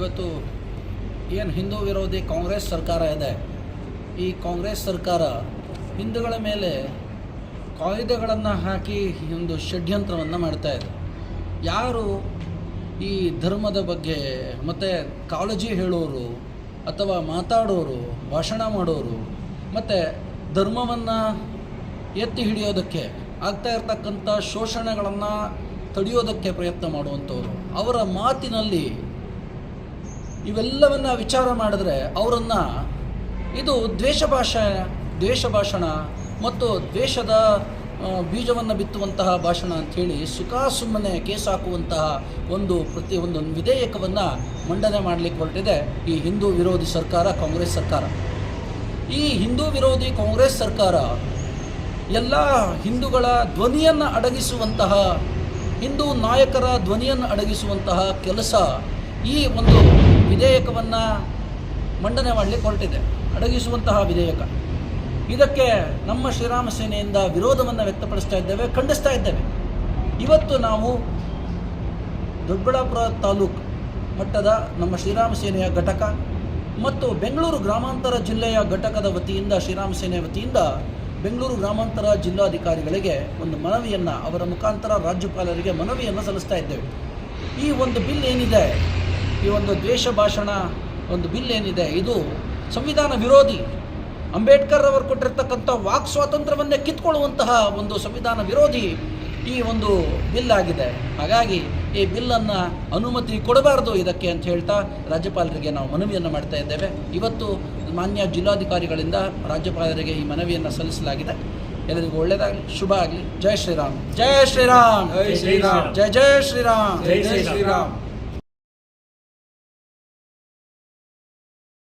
ಇವತ್ತು ಏನು ಹಿಂದೂ ವಿರೋಧಿ ಕಾಂಗ್ರೆಸ್ ಸರ್ಕಾರ ಇದೆ, ಈ ಕಾಂಗ್ರೆಸ್ ಸರ್ಕಾರ ಹಿಂದೂಗಳ ಮೇಲೆ ಕಾಯ್ದೆಗಳನ್ನು ಹಾಕಿ ಒಂದು ಷಡ್ಯಂತ್ರವನ್ನು ಮಾಡ್ತಾ ಇದೆ. ಯಾರು ಈ ಧರ್ಮದ ಬಗ್ಗೆ ಮತ್ತು ಕಾಳಜಿ ಹೇಳೋರು ಅಥವಾ ಮಾತಾಡೋರು, ಭಾಷಣ ಮಾಡೋರು, ಮತ್ತು ಧರ್ಮವನ್ನು ಎತ್ತಿ ಹಿಡಿಯೋದಕ್ಕೆ ಆಗ್ತಾ ಇರ್ತಕ್ಕಂಥ ಶೋಷಣೆಗಳನ್ನು ತಡೆಯೋದಕ್ಕೆ ಪ್ರಯತ್ನ ಮಾಡುವಂಥವ್ರು, ಅವರ ಮಾತಿನಲ್ಲಿ ಇವೆಲ್ಲವನ್ನ ವಿಚಾರ ಮಾಡಿದ್ರೆ ಅವರನ್ನು ಇದು ದ್ವೇಷ ಭಾಷೆ, ದ್ವೇಷ ಭಾಷಣ ಮತ್ತು ದ್ವೇಷದ ಬೀಜವನ್ನು ಬಿತ್ತುವಂತಹ ಭಾಷಣ ಅಂಥೇಳಿ ಸುಖಾ ಸುಮ್ಮನೆ ಕೇಸ್ ಹಾಕುವಂತಹ ಒಂದು ಪ್ರತಿ ಒಂದು ವಿಧೇಯಕವನ್ನು ಮಂಡನೆ ಮಾಡಲಿಕ್ಕೆ ಹೊರಟಿದೆ ಈ ಹಿಂದೂ ವಿರೋಧಿ ಸರ್ಕಾರ, ಕಾಂಗ್ರೆಸ್ ಸರ್ಕಾರ. ಈ ಹಿಂದೂ ವಿರೋಧಿ ಕಾಂಗ್ರೆಸ್ ಸರ್ಕಾರ ಎಲ್ಲ ಹಿಂದೂಗಳ ಧ್ವನಿಯನ್ನು ಅಡಗಿಸುವಂತಹ, ಹಿಂದೂ ನಾಯಕರ ಧ್ವನಿಯನ್ನು ಅಡಗಿಸುವಂತಹ ಕೆಲಸ ಈ ಒಂದು ವಿಧೇಯಕವನ್ನು ಮಂಡನೆ ಮಾಡಲಿಕ್ಕೆ ಹೊರಟಿದೆ. ಅಡಗಿಸುವಂತಹ ವಿಧೇಯಕ. ಇದಕ್ಕೆ ನಮ್ಮ ಶ್ರೀರಾಮ ಸೇನೆಯಿಂದ ವಿರೋಧವನ್ನು ವ್ಯಕ್ತಪಡಿಸ್ತಾ ಇದ್ದೇವೆ, ಖಂಡಿಸ್ತಾ ಇದ್ದೇವೆ. ಇವತ್ತು ನಾವು ದೊಡ್ಡಬಳ್ಳಾಪುರ ತಾಲೂಕು ಮಟ್ಟದ ನಮ್ಮ ಶ್ರೀರಾಮ ಸೇನೆಯ ಘಟಕ ಮತ್ತು ಬೆಂಗಳೂರು ಗ್ರಾಮಾಂತರ ಜಿಲ್ಲೆಯ ಘಟಕದ ವತಿಯಿಂದ, ಶ್ರೀರಾಮ ಸೇನೆ ವತಿಯಿಂದ ಬೆಂಗಳೂರು ಗ್ರಾಮಾಂತರ ಜಿಲ್ಲಾಧಿಕಾರಿಗಳಿಗೆ ಒಂದು ಮನವಿಯನ್ನು, ಅವರ ಮುಖಾಂತರ ರಾಜ್ಯಪಾಲರಿಗೆ ಮನವಿಯನ್ನು ಸಲ್ಲಿಸ್ತಾ ಇದ್ದೇವೆ. ಈ ಒಂದು ಬಿಲ್ ಏನಿದೆ? ಈ ಒಂದು ದ್ವೇಷ ಭಾಷಣ ಒಂದು ಬಿಲ್ ಏನಿದೆ ಇದು ಸಂವಿಧಾನ ವಿರೋಧಿ. ಅಂಬೇಡ್ಕರ್ ಅವರು ಕೊಟ್ಟಿರ್ತಕ್ಕಂಥ ವಾಕ್ ಸ್ವಾತಂತ್ರ್ಯವನ್ನೇ ಕಿತ್ಕೊಳ್ಳುವಂತಹ ಒಂದು ಸಂವಿಧಾನ ವಿರೋಧಿ ಈ ಒಂದು ಬಿಲ್ ಆಗಿದೆ. ಹಾಗಾಗಿ ಈ ಬಿಲ್ಲನ್ನು ಅನುಮತಿ ಕೊಡಬಾರ್ದು ಇದಕ್ಕೆ ಅಂತ ಹೇಳ್ತಾ ರಾಜ್ಯಪಾಲರಿಗೆ ನಾವು ಮನವಿಯನ್ನು ಮಾಡ್ತಾ ಇದ್ದೇವೆ. ಇವತ್ತು ಮಾನ್ಯ ಜಿಲ್ಲಾಧಿಕಾರಿಗಳಿಂದ ರಾಜ್ಯಪಾಲರಿಗೆ ಈ ಮನವಿಯನ್ನು ಸಲ್ಲಿಸಲಾಗಿದೆ. ಎಲ್ಲರಿಗೂ ಒಳ್ಳೆಯದಾಗಲಿ ಶುಭ ಆಗಲಿ. ಜಯ ಶ್ರೀರಾಮ್. ಜಯ ಶ್ರೀರಾಮ್. ಜಯ ಶ್ರೀರಾಮ್. ಜಯ ಜಯ ಶ್ರೀರಾಮ್. ಜಯ ಶ್ರೀರಾಮ್.